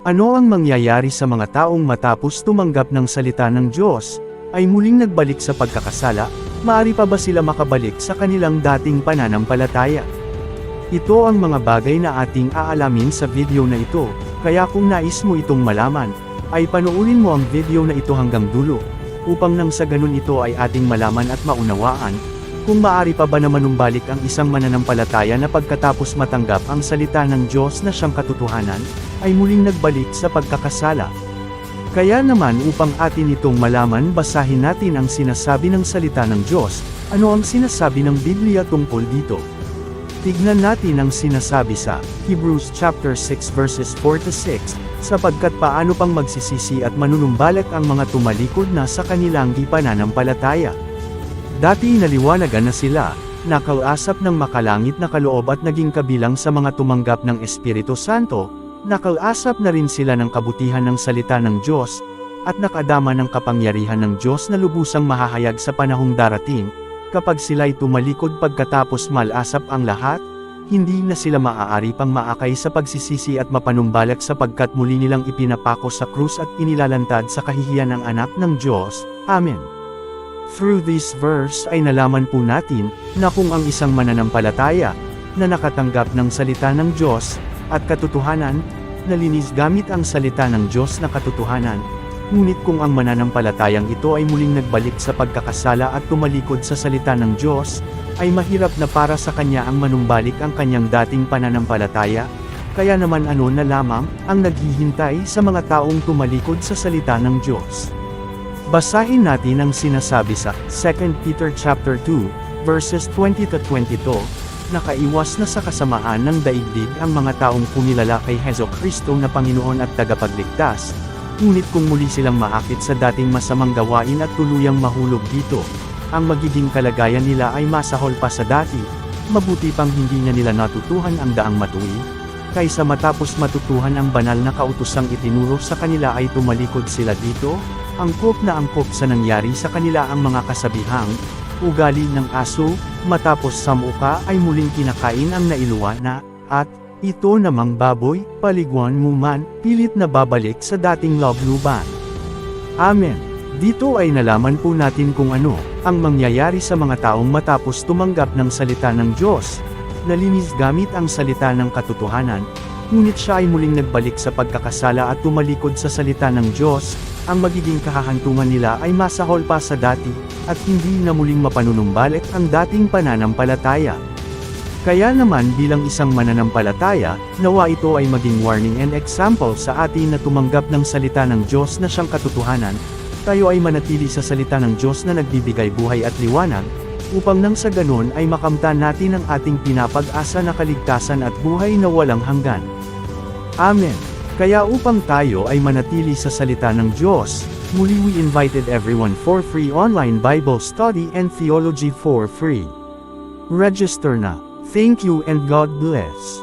Ano ang mangyayari sa mga taong matapos tumanggap ng salita ng Diyos, ay muling nagbalik sa pagkakasala, maari pa ba sila makabalik sa kanilang dating pananampalataya? Ito ang mga bagay na ating aalamin sa video na ito, kaya kung nais mo itong malaman, ay panoorin mo ang video na ito hanggang dulo, upang nang sa ganun ito ay ating malaman at maunawaan, kung maari pa ba na manumbalik ang isang mananampalataya na pagkatapos matanggap ang salita ng Diyos na siyang katotohanan, ay muling nagbalik sa pagkakasala. Kaya naman upang atin itong malaman basahin natin ang sinasabi ng salita ng Diyos, ano ang sinasabi ng Biblia tungkol dito. Tignan natin ang sinasabi sa Hebrews chapter 6 verses 4 to 6, sapagkat paano pang magsisisi at manunumbalak ang mga tumalikod na sa kanilang di pananampalataya. Dati naliwanagan na sila, nakausap ng makalangit na kaloob at naging kabilang sa mga tumanggap ng Espiritu Santo, nakausap na rin sila ng kabutihan ng salita ng Diyos, at nakadama ng kapangyarihan ng Diyos na lubusang mahahayag sa panahong darating, kapag sila'y tumalikod pagkatapos malasap ang lahat, hindi na sila maaari pang maakay sa pagsisisi at mapanumbalak sapagkat muli nilang ipinapako sa krus at inilalantad sa kahihiyan ng anak ng Diyos. Amen. Through this verse ay nalaman po natin, na kung ang isang mananampalataya, na nakatanggap ng salita ng Diyos, at katotohanan, nalinis gamit ang salita ng Diyos na katotohanan, ngunit kung ang mananampalatayang ito ay muling nagbalik sa pagkakasala at tumalikod sa salita ng Diyos, ay mahirap na para sa kanya ang manumbalik ang kanyang dating pananampalataya, kaya naman ano na lamang, ang naghihintay sa mga taong tumalikod sa salita ng Diyos. Basahin natin ang sinasabi sa 2 Peter chapter 2, verses 20 to 22, nakaiwas na sa kasamaan ng daigdig ang mga taong kumilala kay Hezo Kristo na Panginoon at tagapagligtas, ngunit kung muli silang maakit sa dating masamang gawain at tuluyang mahulog dito, ang magiging kalagayan nila ay masahol pa sa dati, mabuti pang hindi na nila natutuhan ang daang matuwid, kaysa matapos matutuhan ang banal na kautosang itinuro sa kanila ay tumalikod sila dito, angkop na angkop sa nangyari sa kanila ang mga kasabihang, ugali ng aso, matapos samuka ay muling kinakain ang nailuwa na, at, ito namang baboy, paliguan mo man, pilit na babalik sa dating lobluban. Amen. Dito ay nalaman po natin kung ano, ang mangyayari sa mga taong matapos tumanggap ng salita ng Diyos, nalinis gamit ang salita ng katotohanan, ngunit siya ay muling nagbalik sa pagkakasala at tumalikod sa salita ng Diyos, ang magiging kahahantungan nila ay masahol pa sa dati, at hindi na muling mapanunumbalik ang dating pananampalataya. Kaya naman bilang isang mananampalataya, nawa ito ay maging warning and example sa atin na tumanggap ng salita ng Diyos na siyang katotohanan, tayo ay manatili sa salita ng Diyos na nagbibigay buhay at liwanag, upang nang sa ganon ay makamtan natin ang ating pinapag-asa na kaligtasan at buhay na walang hanggan. Amen. Kaya upang tayo ay manatili sa salita ng Diyos, muli we invited everyone for free online Bible study and theology for free. Register na. Thank you and God bless.